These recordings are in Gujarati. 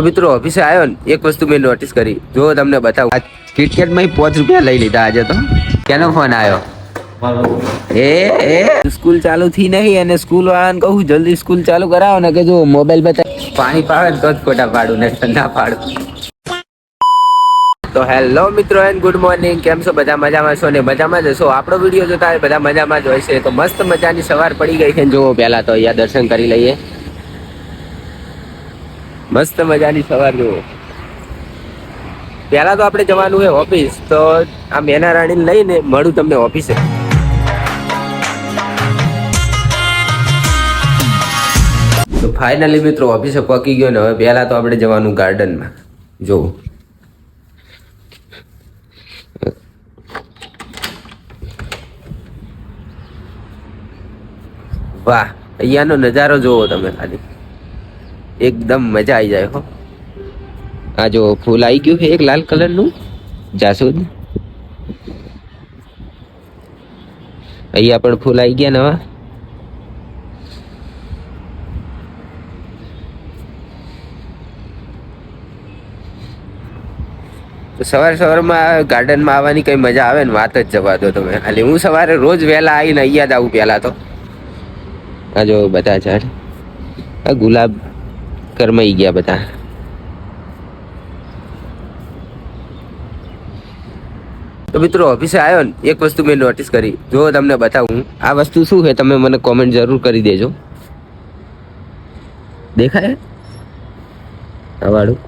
તો મિત્રો ઓફિસે આવ્યો ને એક વસ્તુ મેં નોટિસ કરી. જો તમને બતાવું. કિટકેટ કિટકેટમાં પાંચ રૂપિયા લઈ લીધા આજે તો. કેનો ફોન આવ્યો એ એ. સ્કૂલ ચાલુ થી નહીં અને સ્કૂલ વાળાને કહું જલ્દી સ્કૂલ ચાલુ કરાવો ને કે જો મોબાઈલ બતા પાણી પાવે તો જ ખોટા પાડું ને ઠંડા પાડું. તો હેલો મિત્રો એન્ડ ગુડ મોર્નિંગ કેમ છો? બધા મજામાં છો ને? મજામાં જ છો આપણો વીડિયો જોતા બધા મજામાં જ હોય છે. તો મસ્ત મજાની સવાર પડી ગઈ છે જો પહેલાં તો અહીંયા દર્શન કરી લઈએ. મસ્ત મજાની સવાર જુઓ. પહેલા તો આપણે જવાનું છે ઓફિસ, તો આ મેના રાણીને લઈને મળું તમને ઓફિસે. તો ફાઇનલી મિત્રો ઓફિસે પકી ગયો ને હવે પહેલાં તો આપણે જવાનું ગાર્ડનમાં. જોવું વાહ, અહીંયાનો નજારો જોવો તમે ખાલી. એકદમ મજા આવી જાય હો. આ જો ફૂલ આવી ગયું છે એક લાલ કલરનું. જાસૂદ. અહીંયા પણ ફૂલ આવી ગયા નવા. સવાર સવારમાં ગાર્ડનમાં આવવાની કઈ મજા આવે ને વાત જ જવા દો તમે. ખાલી હું સવારે રોજ વહેલા આવીને અહીંયા જ આવું પહેલા તો. આ જો બધા ઝાડ. આ ગુલાબ કરમાઈ ગયા બધા. તો મિત્રો, ઓફિસે આવ્યો ને, એક વસ્તુ મેં નોટિસ કરી. જો તમને બતાવું, આ વસ્તુ શું છે તમે મને કોમેન્ટ જરૂર કરી દેજો. દેખાય? આ વાળું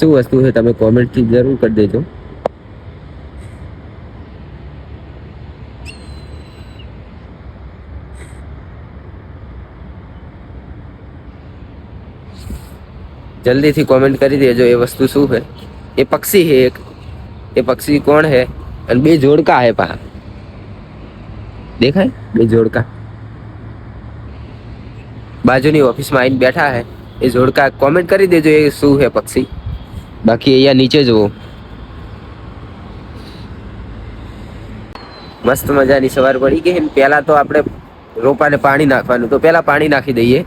શું વસ્તુ છે તમે કોમેન્ટથી જરૂર કરી દેજો. જલ્દીથી કોમેન્ટ કરી દેજો એ વસ્તુ શું છે? એ પક્ષી છે એક. એ પક્ષી કોણ છે? અને બે જોડકા છે પા દેખાય? બે જોડકા. બાજુની ઓફિસમાં આવીને બેઠા છે. એ જોડકા કોમેન્ટ કરી દેજો એ શું છે પક્ષી. બાકી અહીંયા નીચે જુઓ. મસ્ત મજાની સવાર પડી ગઈ પહેલા તો આપણે રોપાને પાણી નાખવાનું. તો પહેલા પાણી નાખી દઈએ.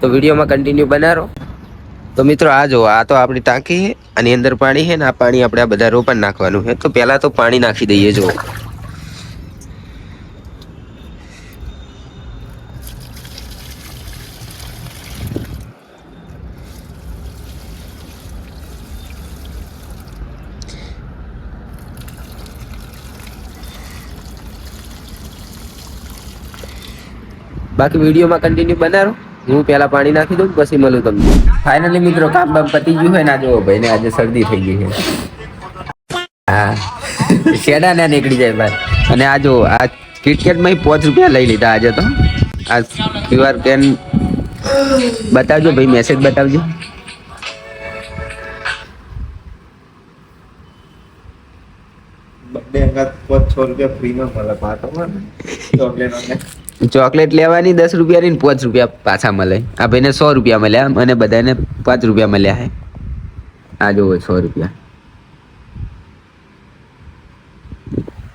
તો વિડીયોમાં કન્ટિન્યુ બનારો. તો મિત્રો આ જો આ તો આપણી ટાંકી છે, આની અંદર પાણી છે ને, આ પાણી આપણે આ બધા રોપણ નાખવાનું છે. તો પહેલાં તો પાણી નાખી દઈએ જો બાકી વિડીયોમાં કન્ટિન્યુ બનારો. હું પહેલા પાણી નાખી દઉં પછી મળું તમને. ફાઇનલી મિત્રો કામ બામ પતી ગયું હોય ના જો ભાઈને આજે શરદી થઈ ગઈ છે. હા. શેડા ના નીકળી જાય ભાઈ. અને આ જો આ કિટકેટમાં પાંચ રૂપિયા લઈ લીધા આજે તો. આ ક્યુઆર પેન બતાવજો ભાઈ મેસેજ બતાવજો. બર્થડે અંગાત પાંચ છ રૂપિયા ફ્રીમાં મળે પાટો ચોકલેટ ચોકલેટ લેવાની દસ રૂપિયાની ને પાંચ રૂપિયા પાછા મળે. આ ભાઈને સો રૂપિયા મળ્યા અને બધાને પાંચ રૂપિયા મળ્યા હે. આ જુઓ સો રૂપિયા.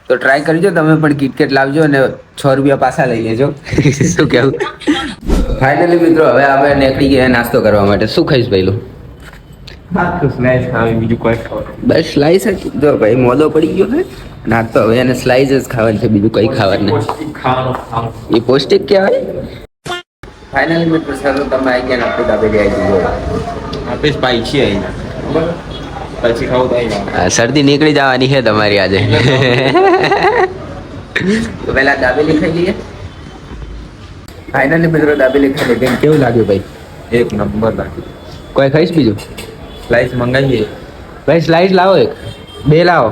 તો ટ્રાય કરજો તમે પણ કિટકેટ લાવજો અને છ રૂપિયા પાછા લઈ લેજો. શું કેવું? ફાઇનલી મિત્રો હવે આપણે નીકળી ગયા નાસ્તો કરવા માટે. શું ખાઈશ કોઈ બસ સ્લાઈસ જ. જો ભાઈ મોદો પડી ગયો હે. ના તો હવે એને સ્લાઈસ જ ખાવાની છે બીજું કઈ ખાવાનું નહીં એ પૌષ્ટિક કહેવાય? ફાઇનલી મિત્રો સર તમે આવી ગયા આપણે દાબેલી આવી ગયો. આપણે સ્પાઈ છીએ અહીંયા પછી ખાવું તો શરદી નીકળી જવાની છે તમારી આજે. તો પહેલા દાબેલી ખાઈ લઈએ. ફાઇનલી મિત્રો દાબેલી ખાઈ લઈએ. કેવું લાગ્યું ભાઈ? એક નંબર લાગ્યું. કોઈ ખાઈશ બીજું? સ્લાઈસ મંગાવીએ. ભાઈ સ્લાઈસ લાવો એક. બે લાવો.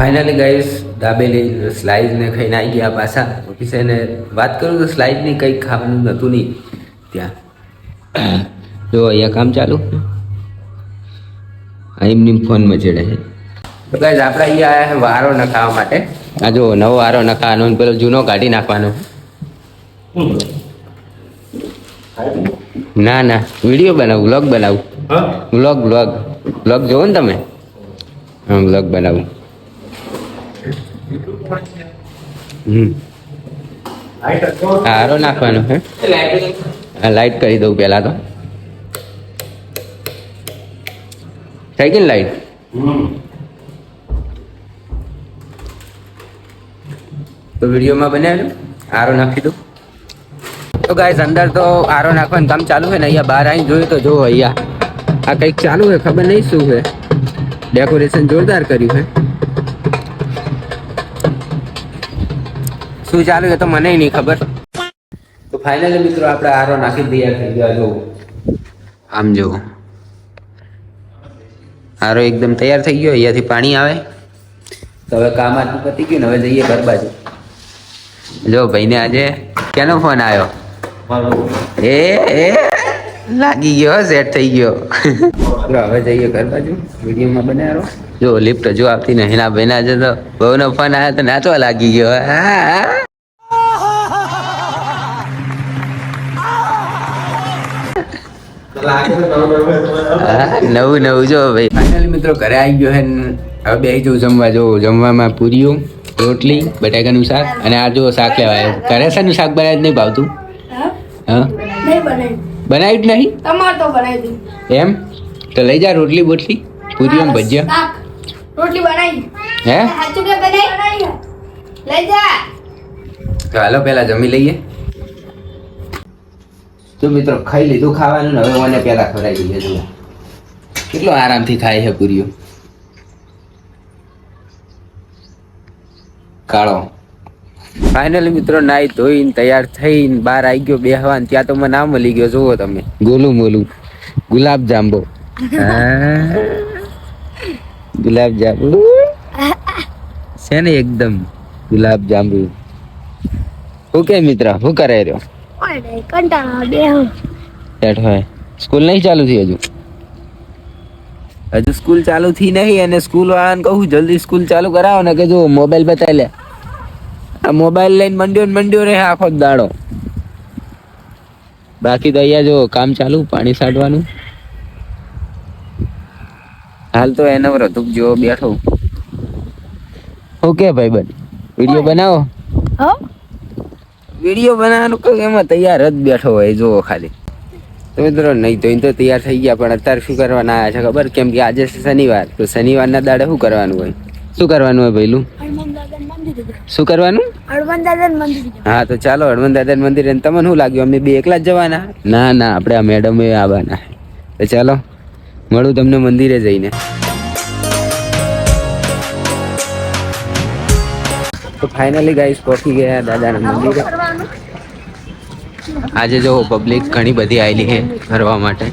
ફાઇનલી ગાઈસ દાબેલી સ્લાઇડને ખાઈને આવી ગયા પાછા. ઓફિસે ને વાત કરું તો સ્લાઇડની કંઈક કંઈ ખાવાનું નહોતું નહીં. ત્યાં. જો અહીંયા કામ ચાલુ. અહીં એમની ફોનમાં ચડે છે. તો ગાઈસ આપણે અહીંયા આવ્યા છે વારો નખાવા માટે. આ જો નવો વારો નખાવાનો પેલો જૂનો કાઢી નાખવાનો. ના ના. વીડિયો બનાવું વ્લોગ બનાવું. હા? વ્લોગ વ્લોગ વ્લોગ જોવો ને તમે? હા વ્લોગ બનાવું. હમ નાખવાનો, હે? લાઈટ કરી દઉં પહેલા તો. થઈ ગઈ ને લાઈટ તો વિડીયોમાં બનાવ્યો? આરો નાખી દઉં. તો ગાઈસ અંદર તો આરો નાખવાનું કામ ચાલુ છે ને, અહીંયા બહાર આવીને જોયું તો જો અહીંયા. આ કંઈક ચાલુ છે ખબર નહીં શું છે ડેકોરેશન જોરદાર કર્યું છે શું ચાલુ છે તો મને નહીં ખબર. તો ફાઇનલી મિત્રો આપણે આરો નાખી તૈયાર થઈ ગયા જો આમ જો આરો એકદમ તૈયાર થઈ ગયો અહીંયાથી પાણી આવે. તો હવે કામ આટલું પતી ગયું ને હવે જઈએ ઘર બાજુ. જો ભાઈને આજે કેનો ફોન આવ્યો? એ એ. લાગી ગયો સેટ થઈ ગયો. હવે જઈએ ઘર બાજુ. વિડીયોમાં બનાવો જો લિફ્ટ જો આવતી ને ના ભાઈ આજે તો બહુનો ફોન આવ્યો તો નાચવા લાગી ગયો. હા હા, નવું નવું જો ભાઈ. ફાઇનલી મિત્રો ઘરે આવી ગયો હે હવે બે જવું જમવા જો જમવામાં પૂરીઓ રોટલી બટાકાનું શાક અને આ જો શાક લેવાય ઘરે શાનું શાક બનાવે જ નહીં ભાવતું? હા? બનાવ્યું જ નહીં? તમારે તો બનાવી દઉં. એમ? તો લઈ જા રોટલી બોટલી પૂરી ને ભજીયા. રોટલી બનાવી. હે? સાચું કે બનાવી લઈ જા. તો હાલો પેલા જમી લઈએ. તો મિત્રો ખાઈ લીધું ખાવાનું ને હવે મને પેલા ખવડાવી દઈએ જુઓ. કેટલો આરામથી ખાય છે પૂરીઓ. કાળો. ફાઇનલી મિત્રો નાઈ ધોઈને તૈયાર થઈને બહાર આવી ગયો બેહવાન. ત્યાં તો મને ના મળી ગયો જુઓ તમે. ગોલું મોલું. ગુલાબ જાંબો. ગુલાબ જાંબુ. છે ને એકદમ. ગુલાબ જાંબુ. હું કે મિત્ર શું કરે રહ્યો? સ્કૂલ નહીં ચાલુ થઈ હજુ? હજુ સ્કૂલ ચાલુ થઈ નહીં અને સ્કૂલ વાળાને કહું જલ્દી સ્કૂલ ચાલુ કરાવો ને કે જો મોબાઈલ બતાવી લે. આ મોબાઈલ લઈને મંડ્યો ને મંડ્યો રહે આખો દાડો. બાકી તો અહીંયા જો કામ ચાલુ પાણી સાડવાનું. હાલ તો એનો રતુક જેવો બેઠો. ઓકે ભાઈ બન વીડિયો બનાવો. હો? વીડિયો બનાવવાનું કોઈ એમાં તૈયાર જ બેઠો હોય જોવો ખાલી. તો મિત્રો નહીં તો એમ તો તૈયાર થઈ ગયા પણ અત્યારે શું કરવાના આવ્યા છે ખબર? કેમ કે આજે શનિવાર તો શનિવારના દાડે શું કરવાનું હોય? શું કરવાનું હોય પહેલું શું કરવાનું? હનુમાન દાદા મંદિર હા તો ચાલો હનુમાન દાદા મંદિરે. ને તમને શું લાગ્યું? અમે બે એકલા જ જવાના? ના ના આપણે આ મેડમ એ આવવાના. તો ચાલો મળું તમને મંદિરે જઈને. તો ફાઇનલી ગાઈસ પહોંચી ગયા દાદાના મંદિરે. આજે જો પબ્લિક ઘણી બધી આવેલી છે ફરવા માટે.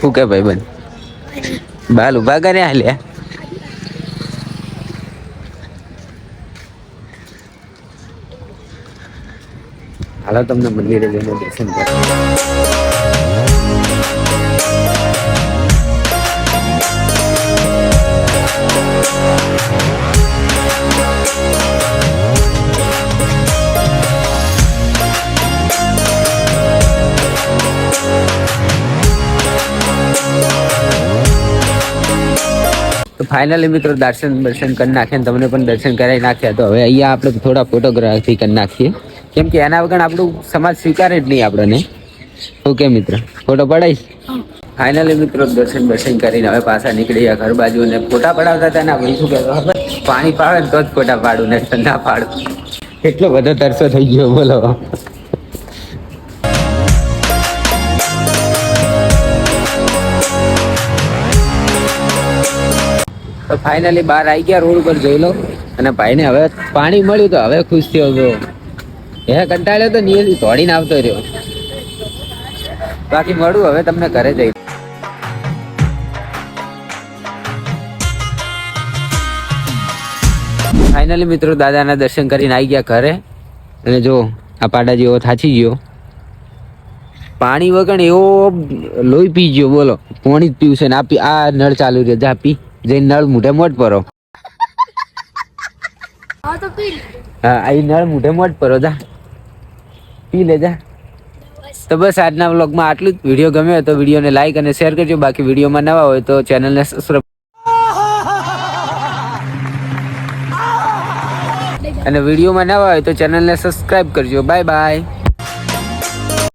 શું કે ભાઈ બન બાલ ઊભા કર્યા હાલ્યા હાલો તમને મંદિરે જઈને દર્શન કરો ફાઇનલી મિત્રો દર્શન દર્શન કરી નાખ્યા તમને પણ દર્શન કરાવી નાખ્યા. તો હવે અહીંયા આપણે થોડા ફોટોગ્રાફી કરી નાખીએ. કેમ કે એના વગર આપણું સમાજ સ્વીકારે જ નહીં આપણને. ઓકે, મિત્ર. ફોટો પડાઈશ ફાઇનલી મિત્રો, દર્શન દર્શન કરીને હવે પાછા નીકળી ગયા ઘર બાજુ અને ફોટા પડાવતા હતા ના ભાઈ શું કહેતો પાણી પાડે તો જ ફોટા પાડું, ને ના પાડું. એટલો બધો તરસો થઈ ગયો, બોલો. તો ફાઇનલી બહાર આવી ગયા રોડ ઉપર જોઈ લો. અને ભાઈને હવે પાણી મળ્યું તો હવે ખુશ થયો ગયો. એ કંટાળ્યો તો નિયતિ દોડીને આવતો રહ્યો. બાકી મળું હવે તમને ઘરે જઈ. ફાઇનલી મિત્રો દાદાના દર્શન કરીને આવી ગયા ઘરે. અને જો આ પાડા જેવો થાચી ગયો. પાણી વગર એવો લોહી પી ગયો બોલો. પાણી જ પીવું છે ને આ આ નળ ચાલુ રહ્યો. જા પી. જઈને નળ મોઢે મોટ પરો હા આ નળ મોઢે મોટ પરો જા. પી લેજા. તો બસ આજના વ્લોગમાં આટલું જ. વીડિયો ગમ્યો તો વિડીયોને લાઈક અને શેર કરજો. બાકી વિડીયોમાં નવા હોય તો ચેનલને સબસ્ક્રાઈબ અને વિડીયોમાં નવા હોય તો ચેનલને સબસ્ક્રાઈબ કરજો. Bye bye.